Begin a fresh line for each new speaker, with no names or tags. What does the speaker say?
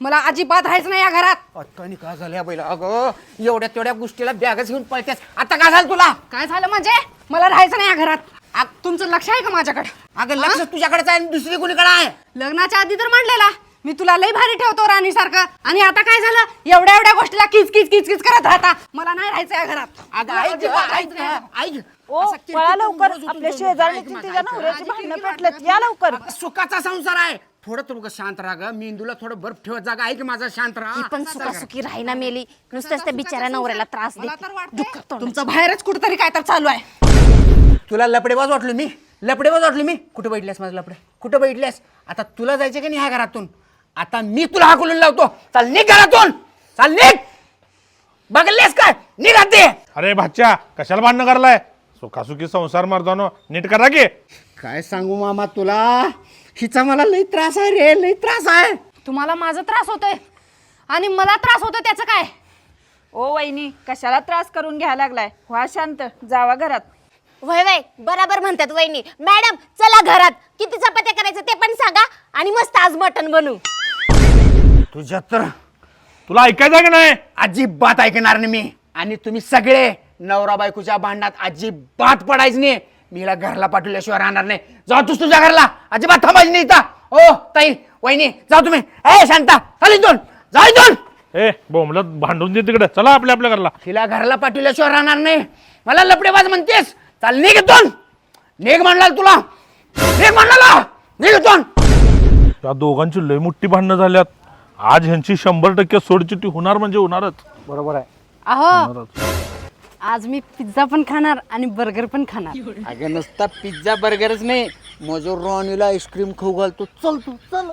मला अजिबात राहायचं नाही या घरात.
अट्टानी काय झालं या बैला अगं एवढ्या तेवढ्या गोष्टीला बॅगच घेऊन पळतेस. आता काय झालं तुला?
काय झालं म्हणजे? मला राहायचं नाही या घरात. तुमचं लक्ष आहे का माझ्याकडे?
अगं लक्ष तुझ्याकडेच आहे आणि दुसरी कोणीकडे आहे?
लग्नाच्या आधी तर म्हणलेला मी तुला लई भारी ठेवतो राणी सारखं आणि आता काय झालं? एवढ्या एवढ्या गोष्टीला किच किच किच किच करत राहता. मला नाही राहायचं या घरात.
अगं
मला
ऐक
अजिबात
ऐक
राहायचं नाही.
ऐक.
ओ
असं किरकिर
पळा
करून
लवकर.
रोज उठून
आपल्या
जाऊन
शेजारची
ऐक माझं,
तिच्या
ऐक.
नवऱ्याची भांडणं पेटलेत. या लवकर.
सुखाचा संसार आहे. थोडं तू शांत राहा ग. मेंदूला थोडं बर्फ ठेवत जागा ऐक माझा शांत राहा.
पण सुखासुखी राहीना मेली. नुसतंच त्या बिचाऱ्या नवऱ्याला त्रास
मला तर वाटतंय. तुमचं बाहेरच कुठतरी काय तर चालू आहे.
तुला लपडेबाज वाटलो मी. लपडेबाज वाटलो मी. कुठं बैठल्यास माझं लपडे? कुठं बैठल्यास? आता तुला जायचं की नाही ह्या घरातून? आता मी तुला हाकलून लावतो. चाल निघ घरातून. चाल निघ. बघलेस काय? निघ ते
अरे भाच्या कशाला भांडणं करलाय सुखासुखी संसार मर्दानो नीट करा की.
काय सांगू मामा तुला? हिचा मला लई त्रास आहे रे लई त्रास आहे.
तुम्हाला माझा त्रास होतोय आणि मला त्रास होतोय त्याचं काय?
ओ वहिनी कशाला त्रास करून घ्यायला लागलाय? व्हा शांत जावा घरात.
वय वय बराबर म्हणतात वहिनी. मॅडम चला घरात. किती चपात्या करायचं ते पण सांगा आणि मस्त आज मटण बनवू
तुझ्या तर
तुला ऐकायचं का नाही?
अजिबात ऐकणार नाही मी. आणि तुम्ही सगळे नवरा बायकोच्या भांडणात अजिबात पडायचं नाही. मी हिला घरला पाठवल्याशिवाय राहणार नाही. जा तूच तुझ्या घरला. अजिबात थांबायची नाही इथं. हो ताई वहिनी जा तुम्ही. ए शांता चाल इथून. जा इथून.
ए बोंबलत भांडून दे तिकडे. चला आपल्या आपल्या घरला.
हिला घरला पाठवल्याशिवाय राहणार नाही. मला लपडेबाज म्हणतेस. चाल निघ इथून. निघ म्हणला तुला. निघ म्हणला. निघ इथून.
या दोघांची लय मोठी भांडणं झाल्यात. आज ह्यांची शंभर टक्के सोडचिट्टी होणार म्हणजे होणारच.
बरोबर आहे.
अहो आज मी पिझ्झा पण खाणार आणि बर्गर पण खाणार.
अगं नुसता पिझ्झा बर्गरच नाही मजो रॉनीला आईस्क्रीम खाऊ घालतो. चल तू चल.